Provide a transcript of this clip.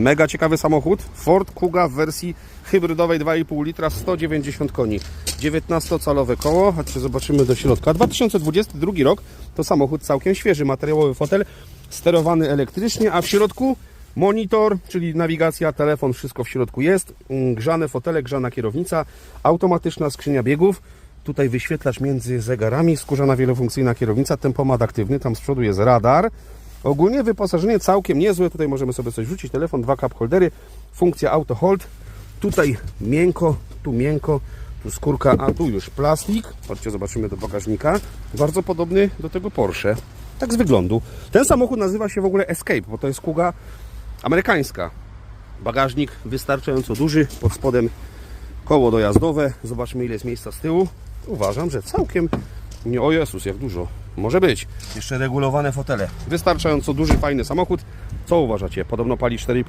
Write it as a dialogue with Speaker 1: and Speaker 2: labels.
Speaker 1: Mega ciekawy samochód. Ford Kuga w wersji hybrydowej 2,5 litra, 190 koni. 19-calowe koło. Chodźcie, zobaczymy do środka. 2022 rok to samochód całkiem świeży. Materiałowy fotel sterowany elektrycznie, a w środku monitor, czyli nawigacja, telefon, wszystko w środku jest. Mm, Grzane fotele, grzana kierownica, automatyczna skrzynia biegów. Tutaj wyświetlacz między zegarami, skórzana wielofunkcyjna kierownica, tempomat aktywny, tam z przodu jest radar. Ogólnie wyposażenie całkiem niezłe. Tutaj możemy sobie coś wrzucić. Telefon, dwa cup holdery, funkcja auto hold. Tutaj miękko, tu miękko, tu skórka, a tu już plastik. Chodźcie, zobaczymy do bagażnika. Bardzo podobny do tego Porsche. Tak z wyglądu. Ten samochód nazywa się w ogóle Escape, bo to jest kuga amerykańska. Bagażnik wystarczająco duży, pod spodem koło dojazdowe. Zobaczmy ile jest miejsca z tyłu. Uważam, że całkiem nie, o Jezus, jak dużo. Może być. Jeszcze regulowane fotele. Wystarczająco duży, fajny samochód. Co uważacie? Podobno pali 4,5